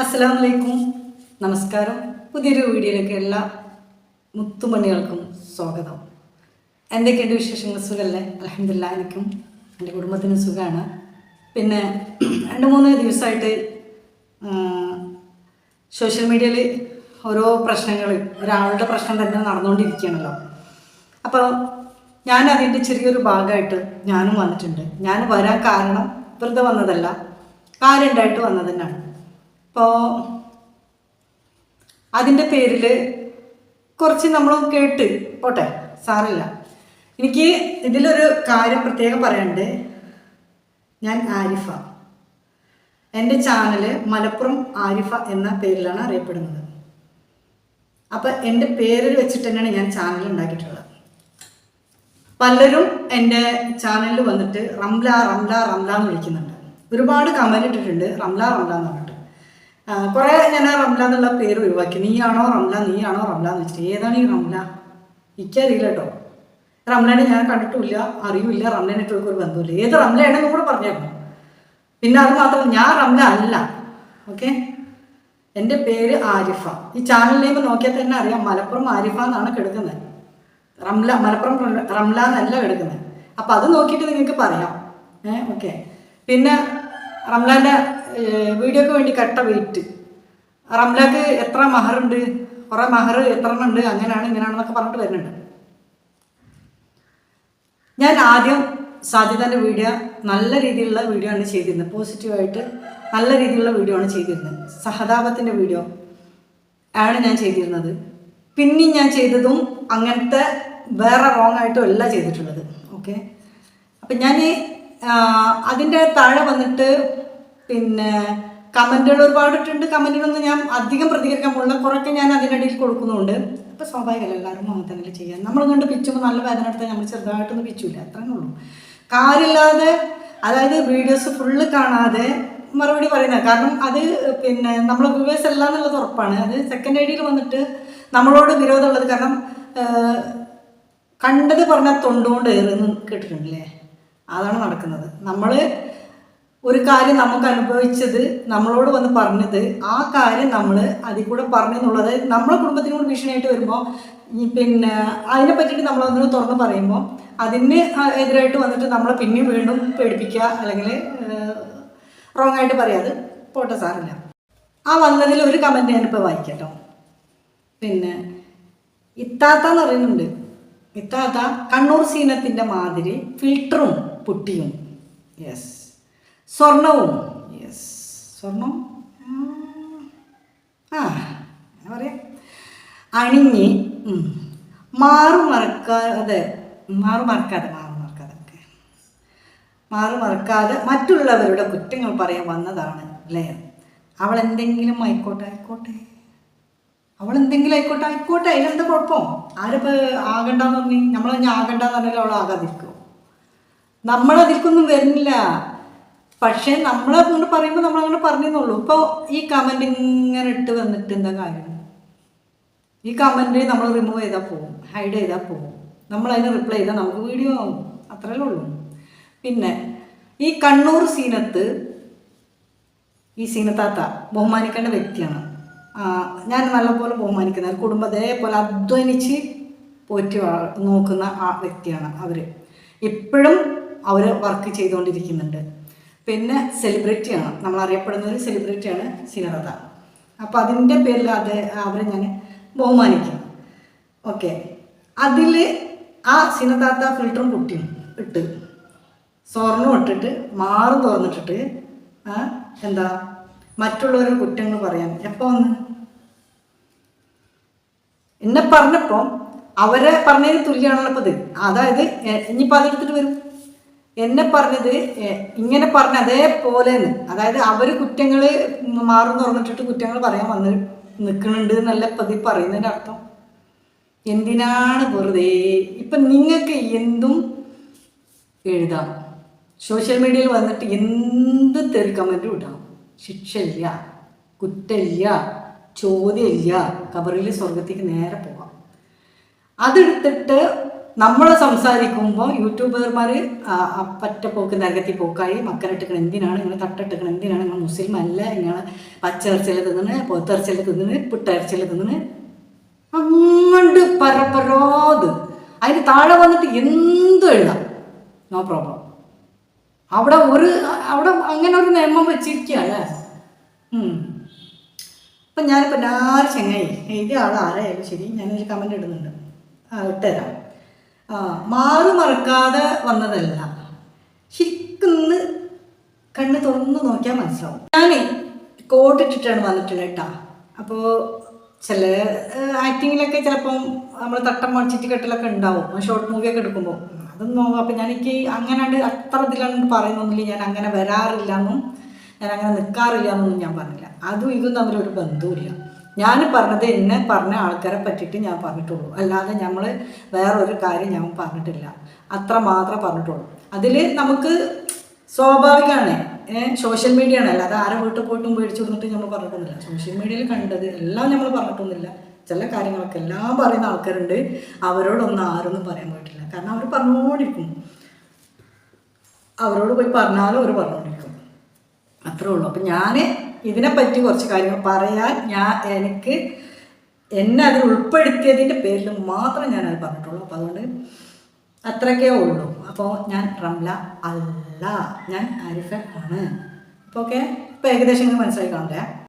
അസ്സലാമു വലൈക്കും നമസ്കാരം. പുതിയൊരു വീഡിയോയിലേക്ക് എല്ലാ മുത്തുമണികൾക്കും സ്വാഗതം. എന്തൊക്കെയുണ്ട് വിശേഷങ്ങൾ? സുഖമല്ലേ അലഹമില്ല എനിക്കും എന്റെ കുടുംബത്തിനും സുഖമാണ് പിന്നെ രണ്ട് മൂന്ന് ദിവസമായിട്ട് സോഷ്യൽ മീഡിയയിൽ ഓരോ പ്രശ്നങ്ങൾ ഒരാളുടെ പ്രശ്നം തന്നെ നടന്നുകൊണ്ടിരിക്കുകയാണല്ലോ. അപ്പോൾ ഞാൻ അതിന്റെ ചെറിയൊരു ഭാഗമായിട്ട് ഞാനും വന്നിട്ടുണ്ട്. ഞാൻ വരാൻ കാരണം വെറുതെ വന്നതല്ല കാര്യമുണ്ടായിട്ട് വന്നത് തന്നെയാണ്. അപ്പോൾ അതിന്റെ പേരിൽ കുറച്ച് നമ്മൾ കേട്ട് പോട്ടെ സാറില്ല. എനിക്ക് ഇതിലൊരു കാര്യം പ്രത്യേകം പറയാനുണ്ട്. ഞാൻ ആരിഫ. എന്റെ ചാനൽ മലപ്പുറം ആരിഫ എന്ന പേരിലാണ് അറിയപ്പെടുന്നത്. അപ്പം എന്റെ പേരിൽ വെച്ചിട്ട് തന്നെയാണ് ഞാൻ ചാനൽ ഉണ്ടാക്കിയിട്ടുള്ളത്. പലരും എന്റെ ചാനലിൽ വന്നിട്ട് റംല റംല റംല എന്ന് വിളിക്കുന്നുണ്ട്. ഒരുപാട് കമന്റ് ഇട്ടിട്ടുണ്ട്. റംല റംല എന്ന് പറഞ്ഞിട്ട്. കുറേ ഞാൻ റംല എന്നുള്ള പേര് ഒഴിവാക്കി. നീയാണോ റംല നീയാണോ റംല എന്ന് വെച്ചിട്ട്. ഏതാണ് ഈ റംല എനിക്കറിയില്ല കേട്ടോ. റംലനെ ഞാൻ കണ്ടിട്ടില്ല അറിയില്ല റംലനായിട്ട് ഒരു ബന്ധമില്ല ഏത് റംലയാണെന്ന് കൂടെ പറഞ്ഞേക്കണം. പിന്നെ അത് മാത്രമല്ല ഞാൻ റംല അല്ല. ഓക്കെ? എന്റെ പേര് ആരിഫ. ഈ ചാനൽ നെയിം നോക്കിയാൽ തന്നെ അറിയാം. മലപ്പുറം ആരിഫ എന്നാണ് കിടക്കുന്നത്. റംല മലപ്പുറം റംല എന്നല്ല കിടക്കുന്നത്. അപ്പം അത് നോക്കിയിട്ട് നിങ്ങൾക്ക് പറയാം. ഏ ഓക്കെ. പിന്നെ റംലാന്റെ വീഡിയോക്ക് വേണ്ടി കട്ട വെയിറ്റ് റംലാക്ക് എത്ര മഹറുണ്ട് കുറേ മഹർ എത്ര ഉണ്ട്? അങ്ങനെയാണ് ഇങ്ങനെയാണെന്നൊക്കെ പറഞ്ഞിട്ട് വരുന്നുണ്ട്. ഞാൻ ആദ്യം സാധ്യതന്റെ വീഡിയോ നല്ല രീതിയിലുള്ള വീഡിയോ ആണ് ചെയ്തിരുന്നത്. പോസിറ്റീവായിട്ട് നല്ല രീതിയിലുള്ള വീഡിയോ ആണ് ചെയ്തിരുന്നത്. സഹതാപത്തിന്റെ വീഡിയോ ആണ് ഞാൻ ചെയ്തിരുന്നത്. പിന്നെ ഞാൻ ചെയ്തതും അങ്ങനത്തെ വേറെ റോങ് ആയിട്ടും അല്ല ചെയ്തിട്ടുള്ളത്. ഓക്കെ അപ്പം ഞാൻ അതിന്റെ താഴെ വന്നിട്ട് പിന്നെ കമന്റുകൾ ഒരുപാട് ഇട്ടുണ്ട് കമന്റിനൊന്നും ഞാൻ അധികം പ്രതികരിക്കാൻ പോകുന്നില്ല കുറേയൊക്കെ ഞാൻ അതിനിടയിൽ കൊടുക്കുന്നുണ്ട്. അപ്പോൾ സ്വാഭാവികമല്ല? എല്ലാവരും അങ്ങനെ തന്നെ ചെയ്യാം നമ്മൾ കണ്ട് പിച്ചുമ്പോൾ നല്ല വേദന എടുത്താൽ നമ്മൾ ചെറുതായിട്ടൊന്നും പിച്ചില്ല അത്രേ ഉള്ളൂ. കാര്യമില്ലാതെ അതായത് വീഡിയോസ് ഫുള്ള് കാണാതെ മറുപടി പറയുന്നത് കാരണം അത് പിന്നെ നമ്മൾ വ്യൂവേഴ്സ് അല്ല എന്നുള്ളത് ഉറപ്പാണ്. അത് സെക്കൻഡ് ഐഡിയിൽ വന്നിട്ട് നമ്മളോട് വിരോധമുള്ളത് കാരണം കണ്ടത് പറഞ്ഞാൽ തൊണ്ടുകൊണ്ട് ഏറുന്നു കേട്ടിട്ടുണ്ടല്ലേ? അതാണ് നടക്കുന്നത്. നമ്മൾ ഒരു കാര്യം നമുക്ക് അനുഭവിച്ചത് നമ്മളോട് വന്ന് പറഞ്ഞത് ആ കാര്യം നമ്മൾ അതിൽ കൂടെ പറഞ്ഞു എന്നുള്ളത് നമ്മളെ കുടുംബത്തിനോട് ഭീഷണിയായിട്ട് വരുമ്പോൾ പിന്നെ അതിനെ പറ്റിയിട്ട് നമ്മളൊന്ന് തുറന്ന് പറയുമ്പോൾ അതിന് എതിരായിട്ട് വന്നിട്ട് നമ്മളെ പിന്നെയും വീണ്ടും പേടിപ്പിക്കുക അല്ലെങ്കിൽ റോങ് ആയിട്ട് പറയാതെ പോട്ടെ സാറില്ല. ആ വന്നതിൽ ഒരു കമന്റ് ഞാനിപ്പോൾ വായിക്കട്ടോ. പിന്നെ ഇത്താത്ത എന്ന് പറയുന്നുണ്ട്. ഇത്താത്ത കണ്ണൂർ സീനത്തിന്റെ മാതിരി ഫിൽറ്ററും പുട്ടിയും. യെസ് സ്വർണവും. യെസ് സ്വർണം? ആ. പറയാ. അണിഞ്ഞ്. മാറു മറക്കാതെ മാറു മറക്കാതെ മാറു മറക്കാതെ മാറു മറക്കാതെ മറ്റുള്ളവരുടെ കുറ്റങ്ങൾ പറയാൻ വന്നതാണ് അല്ലേ? അവൾ എന്തെങ്കിലും ആയിക്കോട്ടെ ആയിക്കോട്ടെ. അവൾ എന്തെങ്കിലും ആയിക്കോട്ടെ ആയിക്കോട്ടെ. അതിലെന്താ കുഴപ്പം? ആരിപ്പോൾ ആകണ്ടെന്ന് പറഞ്ഞു ഞാൻ ആകണ്ടെന്ന് പറഞ്ഞാൽ അവൾ ആകാതിരിക്കുമോ നമ്മളതിൽക്കൊന്നും വരുന്നില്ല. പക്ഷേ നമ്മളെ കൊണ്ട് പറയുമ്പോൾ നമ്മൾ നമ്മളങ്ങനെ പറഞ്ഞെന്നുള്ളൂ ഇപ്പോൾ ഈ കമന്റ് ഇങ്ങനെ ഇട്ട് വന്നിട്ട് എന്താ കാര്യം? ഈ കമന്റ് നമ്മൾ റിമൂവ് ചെയ്താൽ പോകും ഹൈഡ് ചെയ്താൽ പോകും നമ്മൾ അതിന് റിപ്ലൈ ചെയ്താൽ നമുക്ക് വീഡിയോ ആവും. അത്രയല്ലേ ഉള്ളൂ. പിന്നെ ഈ കണ്ണൂർ സീനത്ത് ഈ സീനത്താത്ത ബഹുമാനിക്കേണ്ട വ്യക്തിയാണ്. ഞാൻ നല്ലപോലെ ബഹുമാനിക്കുന്ന ഒരു കുടുംബം അധ്വാനിച്ച് പോറ്റി നോക്കുന്ന ആ വ്യക്തിയാണ് അവർ ഇപ്പോഴും അവർ വർക്ക് ചെയ്തുകൊണ്ടിരിക്കുന്നുണ്ട് പിന്നെ സെലിബ്രിറ്റിയാണ് നമ്മൾ അറിയപ്പെടുന്ന ഒരു സെലിബ്രിറ്റിയാണ് സിനറത. അപ്പോൾ അതിന്റെ പേരിൽ അത് അവരെ ഞാൻ ബഹുമാനിക്കും. ഓക്കെ. അതിൽ ആ സീനത്താത്ത ഫിൽറ്ററും കുട്ടിയും ഇട്ട് സ്വർണം ഇട്ടിട്ട് മാറും തുറന്നിട്ടിട്ട് എന്താ മറ്റുള്ളവരുടെ കുറ്റങ്ങൾ പറയാൻ. എപ്പോൾ ഒന്ന് എന്നെ പറഞ്ഞപ്പോൾ അവരെ പറഞ്ഞതിന് തുല്യമാണല്ലോ ഇപ്പോൾ ഇത്. അതായത് ഇനി ഇനിയിപ്പോൾ അതെടുത്തിട്ട് വരും. എന്നെ പറഞ്ഞത് ഇങ്ങനെ പറഞ്ഞ അതേപോലെ അതായത് അവർ കുറ്റങ്ങൾ മാറും തുറന്നിട്ടിട്ട് കുറ്റങ്ങൾ പറയാൻ വന്ന് നിൽക്കുന്നുണ്ട് എന്നല്ല പതി പറയുന്നതിന്റെ അർത്ഥം. എന്തിനാണ് വെറുതെ? ഇപ്പം നിങ്ങൾക്ക് എന്തും എഴുതാം. സോഷ്യൽ മീഡിയയിൽ വന്നിട്ട് എന്ത് തെറി കമന്റും ഇടാം ശിക്ഷയില്ല കുറ്റമില്ല ചോദ്യമില്ല. കബറിൽ സ്വർഗത്തേക്ക് നേരെ പോവാം. അതെടുത്തിട്ട് നമ്മൾ സംസാരിക്കുമ്പോൾ യൂട്യൂബർമാർ പറ്റ പോക്ക് നരകത്തി പോക്കായി മക്കളിട്ടിക്കണ എന്തിനാണ് നിങ്ങൾ തട്ടിട്ടുക്കണ എന്തിനാണ് നിങ്ങൾ മുസ്ലിം അല്ല നിങ്ങൾ പച്ചിറച്ചിൽ തിന്നണ് പൊത്തിറച്ചിൽ തിന്നണ് പുട്ടിറച്ചിൽ തിന്നണ്. അങ്ങോട്ട് പരപ്പരോത് അതിന് താഴെ വന്നിട്ട് എന്തും എഴുതാം. No problem. അവിടെ ഒരു അവിടെ അങ്ങനെ ഒരു നിയമം വെച്ചിരിക്കുകയല്ലേ അപ്പം ഞാനിപ്പോൾ എല്ലാവരും ചെങ്ങായി. എഴുതിയ ആളാരായാലും ശരി ഞാനൊരു കമന്റ് ഇടുന്നുണ്ട്. ഇട്ടുതരാം മാറി മറക്കാതെ വന്നതല്ല. ശരിക്കും കണ്ണ് തുറന്ന് നോക്കിയാൽ മനസ്സിലാവും. ഞാൻ കോട്ടിട്ടിട്ടാണ് വന്നിട്ടുള്ളത് കേട്ടാ. അപ്പോൾ ചില ആക്ടിങ്ങിലൊക്കെ ചിലപ്പം നമ്മൾ തട്ടം മടിച്ചിട്ട് കെട്ടലൊക്കെ ഉണ്ടാവും. ഷോർട്ട് മൂവിയൊക്കെ എടുക്കുമ്പോൾ അതൊന്നും നോക്കും. അപ്പം ഞാൻ എനിക്ക് അങ്ങനെ അത്ര ഇതിലാണ് പറയുന്നൊന്നുമില്ല. ഞാൻ അങ്ങനെ വരാറില്ല എന്നും ഞാൻ അങ്ങനെ നിൽക്കാറില്ല എന്നൊന്നും ഞാൻ പറഞ്ഞില്ല. അതും ഇതും തമ്മിലൊരു ബന്ധവുമില്ല. ഞാൻ പറഞ്ഞത് എന്നെ പറഞ്ഞ ആൾക്കാരെ പറ്റിയിട്ട് ഞാൻ പറഞ്ഞിട്ടുള്ളൂ. അല്ലാതെ നമ്മൾ വേറൊരു കാര്യം ഞാൻ പറഞ്ഞിട്ടില്ല. അത്ര മാത്രമേ പറഞ്ഞിട്ടുള്ളൂ. അതിൽ നമുക്ക് സ്വാഭാവികമാണ് സോഷ്യൽ മീഡിയ ആണ് അല്ലാതെ ആരെ വീട്ടിൽ പോയിട്ടും മേടിച്ചു കൊടുത്തിട്ട് നമ്മൾ പറഞ്ഞിട്ടൊന്നുമില്ല. സോഷ്യൽ മീഡിയയിൽ കണ്ടത് എല്ലാം നമ്മൾ പറഞ്ഞിട്ടൊന്നുമില്ല. ചില കാര്യങ്ങളൊക്കെ എല്ലാം പറയുന്ന ആൾക്കാരുണ്ട്. അവരോടൊന്നും ആരൊന്നും പറയാൻ പോയിട്ടില്ല. കാരണം അവർ പറഞ്ഞുകൊണ്ടിരിക്കും അവരോട് പോയി പറഞ്ഞാലും അവർ പറഞ്ഞുകൊണ്ടിരിക്കും അത്രേ ഉള്ളൂ. അപ്പം ഞാൻ ഇതിനെപ്പറ്റി കുറച്ച് കാര്യങ്ങൾ പറയാൻ ഞാൻ എനിക്ക് എന്നെ അതിൽ ഉൾപ്പെടുത്തിയതിന്റെ പേരിൽ മാത്രം ഞാൻ അത് പറഞ്ഞിട്ടുള്ളൂ. അപ്പോൾ അതുകൊണ്ട് അത്രയൊക്കെ ഉള്ളൂ. അപ്പോൾ ഞാൻ റംല അല്ല. ഞാൻ ആരിഫ ആണ്. അപ്പോൾ ഓക്കെ ഇപ്പോൾ ഏകദേശം ഇങ്ങനെ മനസ്സിലായി കാണില്ലേ